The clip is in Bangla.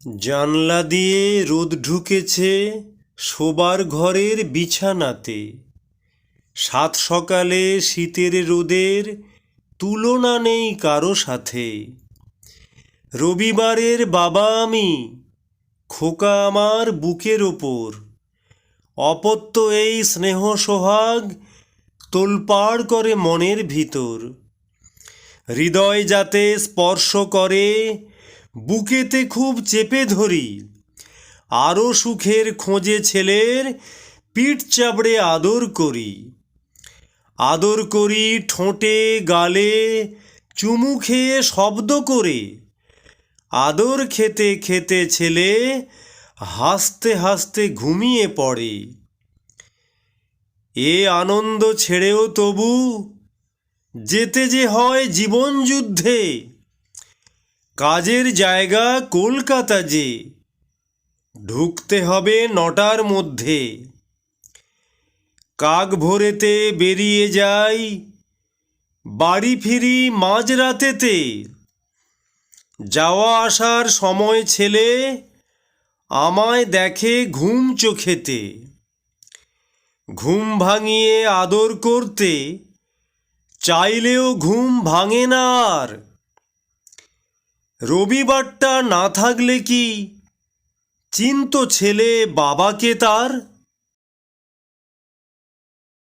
জানলা দিয়ে রোদ ঢুকেছে শোবার ঘরের বিছানাতে। সাত সকালে শীতের রোদের তুলনা নেই কারও সাথে। রবিবারের বাবা আমি, খোকা আমার বুকের ওপর। অপত্য এই স্নেহ সোহাগ তোলপাড় করে মনের ভিতর। হৃদয় যাতে স্পর্শ করে বুকেতে খুব চেপে ধরি। আরও সুখের খোঁজে ছেলের পিঠ চাপড়ে আদর করি। আদর করি ঠোঁটে, গালে, চুমু খেয়ে শব্দ করে। আদর খেতে খেতে ছেলে হাসতে হাসতে ঘুমিয়ে পড়ে। এ আনন্দ ছেড়েও তবু যেতে যে হয় জীবন যুদ্ধে। কাজের জায়গা কলকাতা যে, ঢুকতে হবে নটার মধ্যে। কাক ভোরেতে বেরিয়ে যাই, বাড়ি ফিরি মাঝরাতেতে। যাওয়া আসার সময় ছেলে আমায় দেখে ঘুম চোখেতে। ঘুম ভাঙিয়ে আদর করতে, চাইলেও ঘুম ভাঙে না আর। রবিবারটা না থাকলে কি? চিন্ত ছেলে বাবাকে তার